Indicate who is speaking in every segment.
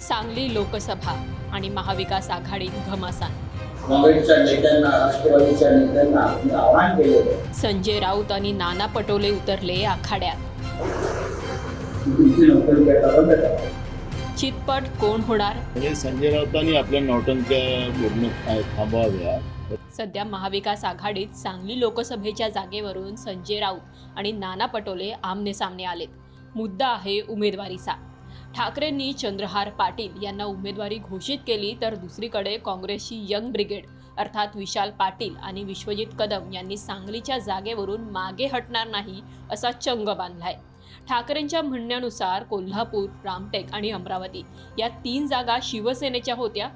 Speaker 1: सांगली लोकसभा आणि महाविकास आघाडीत घमासान.
Speaker 2: काँग्रेसच्या नेत्यांना राष्ट्रवादीच्या नेत्यांना मी आव्हान केलेलं
Speaker 1: संजय राऊत आणि नाना पटोले उतरले आखाड्यात. चितपट कोण होणार?
Speaker 3: संजय राऊतांनी आपल्या थांबवाव्या.
Speaker 1: सध्या महाविकास आघाडीत सांगली लोकसभेच्या जागेवरून संजय राऊत आणि नाना पटोले आमने सामने आलेत. मुद्दा आहे उमेदवारीचा. ठाकरेंनी चंद्रहार पाटील यांना उमेदवारी घोषित केली तर दुसरीकडे काँग्रेसची यंग ब्रिगेड अर्थात विशाल पाटील आणि विश्वजित कदम यांनी सांगलीच्या जागेवरून मागे हटणार नाही असा चंग बांधलाय. ठाकरेंच्या म्हणण्यानुसार कोल्हापूर रामटेक आणि अमरावती या तीन जागा शिवसेनेच्या होत्या.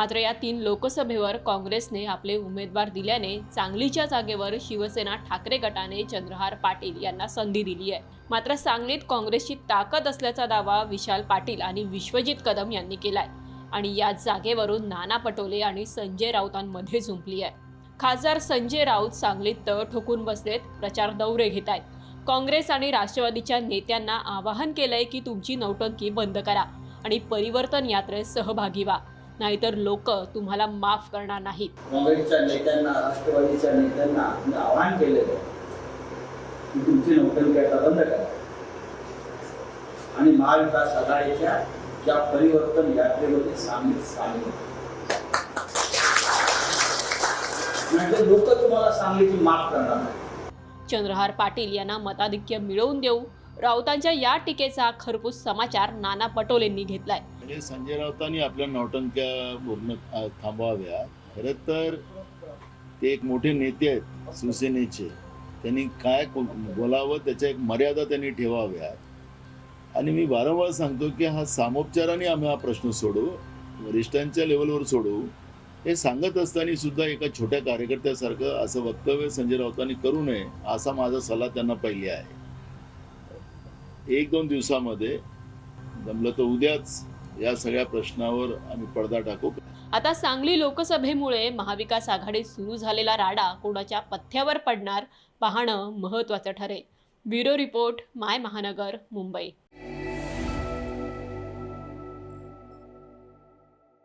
Speaker 1: मात्र या तीन लोकसभेवर काँग्रेसने आपले उमेदवार दिल्याने सांगलीच्या जागेवर शिवसेना ठाकरे गटाने चंद्रहार पाटील यांना संधी दिली आहे. मात्र सांगलीत काँग्रेसची ताकद असल्याचा दावा विशाल पाटील आणि विश्वजित कदम यांनी केलाय. आणि या जागेवरून नाना पटोले आणि संजय राऊतांमध्ये झुंपली आहे. खासदार संजय राऊत सांगलीत तळ ठोकून बसलेत प्रचार दौरे घेत आहेत. काँग्रेस आणि राष्ट्रवादीच्या नेत्यांना आवाहन केलंय की तुमची नौटंकी बंद करा आणि परिवर्तन यात्रेत सहभागी व्हा. नाहीतर लोक तुम्हाला माफ करणार नाहीत.
Speaker 2: काँग्रेसच्या नेत्यांना राष्ट्रवादीच्या नेत्यांना मी आव्हान केलेलं की तुमची नोकरी आता बंद करा. आणि महाविकास आघाडीच्या या परिवर्तन यात्रेमध्ये सामील सामील. लोक तुम्हाला सांगलीची माफ करणार नाही.
Speaker 1: चंद्रहार पाटील यांना मताधिक्य मिळवून देऊ राऊतांच्या या टीकेचा खरपूस समाचार नाना पटोलेंनी घेतलाय.
Speaker 3: हे संजय राऊतांनी आपल्या नौटंक्या बोलणं थांबवाव्या. खरं तर ते एक मोठे नेते आहेत शिवसेनेचे. त्यांनी काय बोलावं त्याच्या एक मर्यादा त्यांनी ठेवाव्या. आणि मी वारंवार सांगतो की हा सामोपचाराने आम्ही हा प्रश्न सोडू वरिष्ठांच्या लेवलवर सोडू. हे सांगत असताना सुद्धा एका छोट्या कार्यकर्त्यासारखं असं वक्तव्य संजय राऊतांनी करू नये असा माझा सल्ला त्यांना पहिली आहे. एक दोन दिवसामध्ये जमलं तर उद्याच या सगळ्या प्रश्नावर आम्ही पडदा टाकू.
Speaker 1: आता सांगली लोकसभेमुळे महाविकास आघाडीत सुरू झालेला राडा कोणाच्या पथ्यावर पडणार पाहणं महत्त्वाचं ठरेल. ब्युरो रिपोर्ट माय महानगर मुंबई.